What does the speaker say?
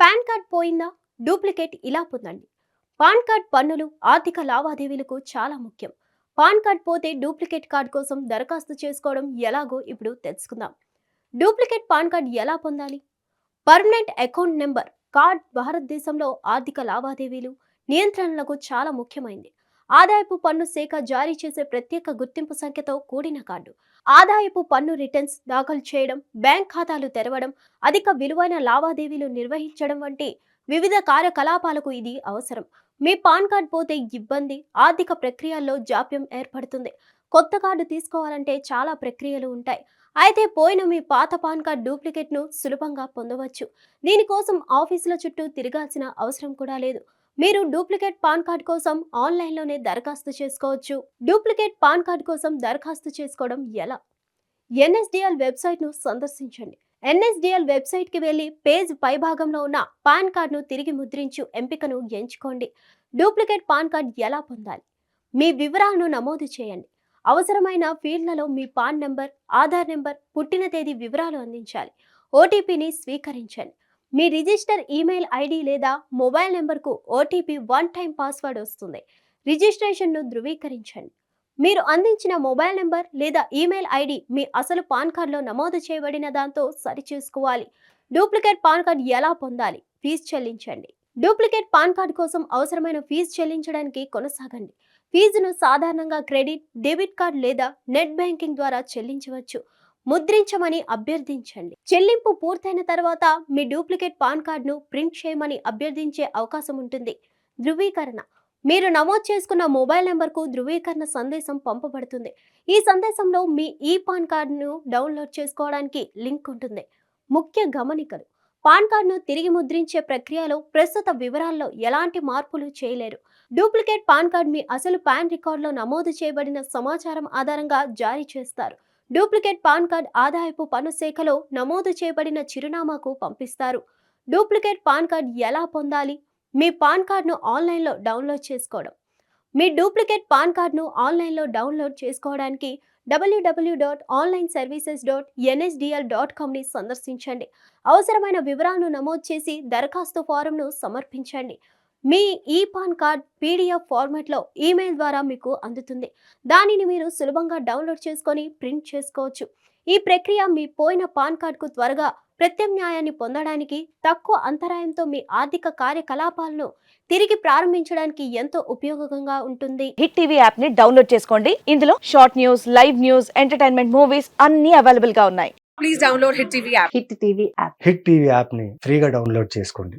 Pan card పోయిందా? Duplicate ఇలా పొందండి. పాన్ కార్డ్ పన్నులు ఆర్థిక లావాదేవీలకు చాలా ముఖ్యం. పాన్ కార్డ్ పోతే డూప్లికేట్ కార్డ్ కోసం దరఖాస్తు చేసుకోవడం ఎలాగో ఇప్పుడు తెలుసుకుందాం. డూప్లికేట్ పాన్ కార్డ్ ఎలా పొందాలి? పర్మనెంట్ అకౌంట్ నెంబర్ కార్డ్ భారతదేశంలో ఆర్థిక లావాదేవీలు నియంత్రణలకు చాలా ముఖ్యమైంది. ఆదాయపు పన్ను శాఖ జారీ చేసే ప్రత్యేక గుర్తింపు సంఖ్యతో కూడిన కార్డు. ఆదాయపు పన్ను రిటర్న్స్ దాఖలు చేయడం బ్యాంక్ ఖాతాలు తెరవడం అధిక విలువైన లావాదేవీలు నిర్వహించడం వంటి వివిధ కార్యకలాపాలకు ఇది అవసరం. మీ పాన్ కార్డ్ పోతే ఇబ్బంది ఆర్థిక ప్రక్రియల్లో జాప్యం ఏర్పడుతుంది. కొత్త కార్డు తీసుకోవాలంటే చాలా ప్రక్రియలు ఉంటాయి. అయితే పోయిన మీ పాత పాన్ కార్డ్ డూప్లికేట్ను సులభంగా పొందవచ్చు. దీనికోసం ఆఫీసుల చుట్టూ తిరగాల్సిన అవసరం కూడా లేదు. మీరు డూప్లికేట్ పాన్ కార్డ్ కోసం ఆన్లైన్లోనే దరఖాస్తు చేసుకోవచ్చు. డూప్లికేట్ పాన్ కార్డ్ కోసం దరఖాస్తు చేసుకోవడం ఎలా? ఎన్ఎస్డిఎల్ వెబ్సైట్ను సందర్శించండి. ఎన్ఎస్డిఎల్ వెబ్సైట్కి వెళ్ళి పేజ్ పైభాగంలో ఉన్న పాన్ కార్డ్ను తిరిగి ముద్రించు ఎంపికను ఎంచుకోండి. డూప్లికేట్ పాన్ కార్డ్ ఎలా పొందాలి? మీ వివరాలను నమోదు చేయండి. అవసరమైన ఫీల్డ్లలో మీ పాన్ నెంబర్ ఆధార్ నెంబర్ పుట్టిన తేదీ వివరాలు అందించాలి. ఓటీపీని స్వీకరించండి. మీ రిజిస్టర్ ఈమెయిల్ ఐడి లేదా మొబైల్ నెంబర్కు ఓటీపీ వన్ టైం పాస్వర్డ్ వస్తుంది. రిజిస్ట్రేషన్ను ధృవీకరించండి. మీరు అందించిన మొబైల్ నెంబర్ లేదా ఈమెయిల్ ఐడి మీ అసలు పాన్ కార్డులో నమోదు చేయబడిన దాంతో సరిచేసుకోవాలి. డూప్లికేట్ పాన్ కార్డ్ ఎలా పొందాలి? ఫీజు చెల్లించండి. డూప్లికేట్ పాన్ కార్డ్ కోసం అవసరమైన ఫీజు చెల్లించడానికి కొనసాగండి. ఫీజును సాధారణంగా క్రెడిట్ డెబిట్ కార్డ్ లేదా నెట్ బ్యాంకింగ్ ద్వారా చెల్లించవచ్చు. ముద్రించమని అభ్యర్థించండి. చెల్లింపు పూర్తయిన తర్వాత మీ డూప్లికేట్ పాన్ కార్డును ప్రింట్ చేయమని అభ్యర్థించే అవకాశం ఉంటుంది. ధృవీకరణ. మీరు నమోదు చేసుకున్న మొబైల్ నెంబర్కు ధృవీకరణ సందేశం పంపబడుతుంది. ఈ సందేశంలో మీ ఈ పాన్ కార్డును డౌన్లోడ్ చేసుకోవడానికి లింక్ ఉంటుంది. ముఖ్య గమనికలు. పాన్ కార్డును తిరిగి ముద్రించే ప్రక్రియలో ప్రస్తుత వివరాల్లో ఎలాంటి మార్పులు చేయలేరు. డూప్లికేట్ పాన్ కార్డ్ మీ అసలు పాన్ రికార్డులో నమోదు చేయబడిన సమాచారం ఆధారంగా జారీ చేస్తారు. డూప్లికేట్ పాన్ కార్డ్ ఆదాయపు పన్ను శాఖలో నమోదు చేయబడిన చిరునామాకు పంపిస్తారు. డూప్లికేట్ పాన్ కార్డ్ ఎలా పొందాలి? మీ పాన్ కార్డ్ను ఆన్లైన్లో డౌన్లోడ్ చేసుకోవడం. మీ డూప్లికేట్ పాన్ కార్డ్ను ఆన్లైన్లో డౌన్లోడ్ చేసుకోవడానికి W W dot online services dot NSDL dot కామ్ని సందర్శించండి. అవసరమైన వివరాలను నమోదు చేసి దరఖాస్తు ఫారంను సమర్పించండి. మీ ఈ పాన్ కార్డ్ పీడిఎఫ్ ఫార్మాట్లో ఈమెయిల్ ద్వారా మీకు అందుతుంది. దానిని మీరు సులభంగా డౌన్లోడ్ చేసుకొని ప్రింట్ చేసుకోవచ్చు. ఈ ప్రక్రియ మీ పోయిన పాన్ కార్డ్కు త్వరగా ప్రత్యామ్నాయాన్ని పొందడానికి తక్కువ అంతరాయంతో మీ ఆర్థిక కార్యకలాపాలను తిరిగి ప్రారంభించడానికి ఎంతో ఉపయోగంగా ఉంటుంది. హిట్ టీవీ యాప్ని డౌన్లోడ్ చేసుకోండి. ఇందులో short news live news entertainment movies అన్ని అవైలబుల్గా ఉన్నాయి. Please download Hit TV app. Hit TV app hit TV యాప్ని ఫ్రీగా డౌన్లోడ్ చేసుకోండి.